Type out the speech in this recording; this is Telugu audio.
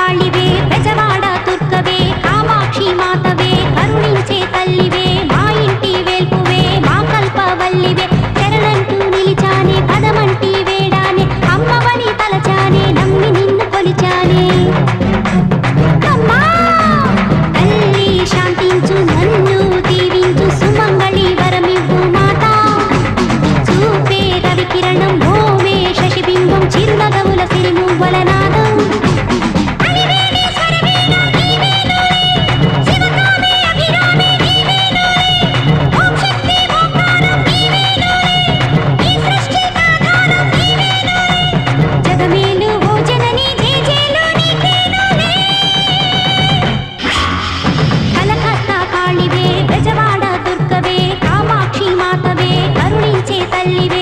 పాలివే పెజవాడ తుర్కవే కామాక్షి మాతవే కరుణించే తల్లివే మా ఇంటి వేల్పువే మా కల్పవల్లివే చరణంటూ నిలిచానే పదమంటి వేడానే అమ్మవని తలచానే నమ్మి నిన్ను కొలిచానే. తల్లి శాంతించు నన్ను దీవించు సుమంగళి వరమివ్వు మాత. చూపే రవికిరణం libre.